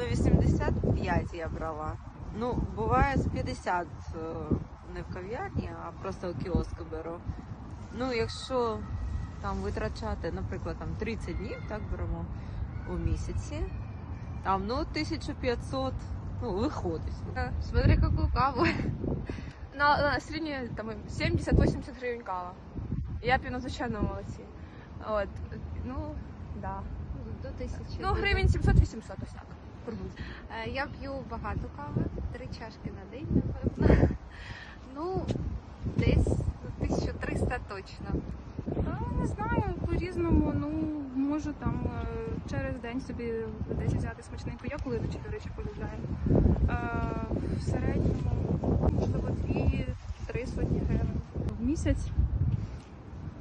Ну, 85 я брала. Ну, буває з 50 е, не в кав'ярні, а просто у кіоску беру. Ну, якщо там витрачати, наприклад, там 30 днів, так беремо у місяці. Там, ну, 1500, ну, виходить. Э, Смотря какую каву. На, на среднее там 70-80 гривень кава. Я п'ю надзвичайно молодці. От, ну, да. До тисячі. Ну, гривень 700-800 ось так. Е, Я п'ю багато кави, три чашки на день, напевно. Ну, десь ну, 1300 точно. Не знаю, по-різному. Ну, можу там е, через день собі десь взяти смачненьку. Я полиничі, до речі, полюбляю. Е, в середньому, можливо, 2-3 сотні гривень в місяць.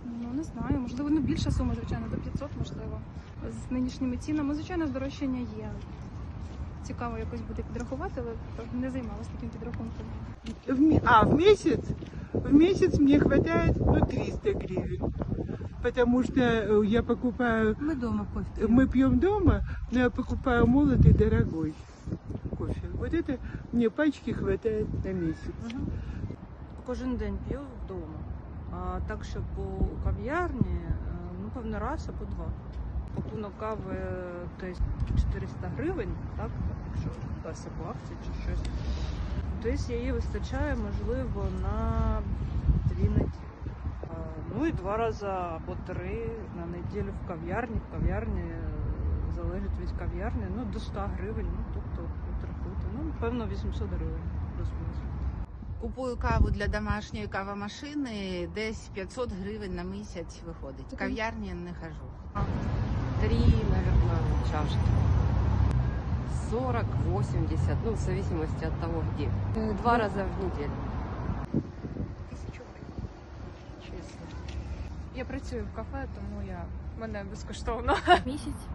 Ну, не знаю, можливо, ну більша сума, звичайно, до 500, можливо. З нинішніми цінами, звичайно, здорожчання є Цікаво якось буде підрахувати, але не займалася таким підрахунком. В ме- а, в месяц? В месяц мне хватает, ну, 300 гривен. Потому что э, я покупаю, Мы дома кофе. мы пьем дома, но я покупаю молотый дорогой кофе. Вот это мне пачки хватает на месяц. Кожен день п'ю вдома. А так, щоб у кав'ярні, е, ну, певно, раз або два. Пакунок кави десь 400 гривень, так, якщо десь або акції чи щось. Десь її вистачає, можливо, на дві неділі. Ну і два рази або три на неділю в кав'ярні. В кав'ярні е, залежить від кав'ярні, ну до 100 гривень, ну тобто от. Ну, певно, 800 гривень плюс-мінус. Купую каву для домашньої кавомашини, десь 500 гривень на місяць виходить. В кав'ярні не хожу. Три, наверное, чашки. 40, 80, ну, в зависимости от того, где. Два раза в неделю. Тисячу гривень. Я працюю в кафе, тому я в мене безкоштовно. місяць.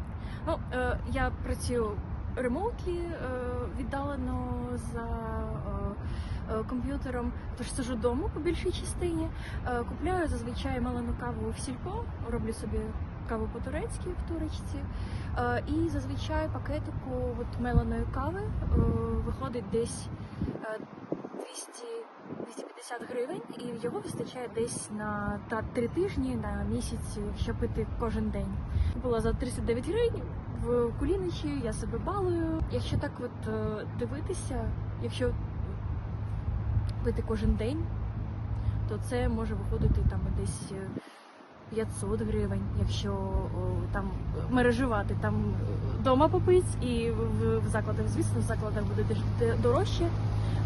Ну, е, я працюю ремонтлі е, віддалено за е, е, комп'ютером, тож сижу вдома по більшій частині. Е, купляю зазвичай мелену каву в сільпо, роблю собі каву по-турецьки в турочці. Е, і зазвичай пакетику от меленої кави е, виходить десь е, 200 250 гривень, і його вистачає десь на та три тижні на місяць, якщо пити кожен день. Була за 39 гривень в куліничі, я себе балую. Якщо так от е, дивитися, якщо пити кожен день, то це може виходити там десь е, 500 гривень, якщо там мережувати там вдома попить, і в, в закладах, звісно, в закладах буде дорожче,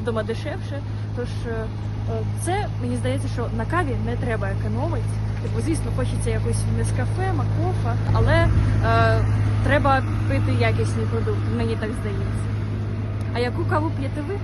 вдома дешевше. Тож е, е, це мені здається, що на каві не треба економити. Типу, звісно, хочеться якось нескафе, макофа, але е, треба пити якісний продукт, мені так здається. А яку каву п'єте ви?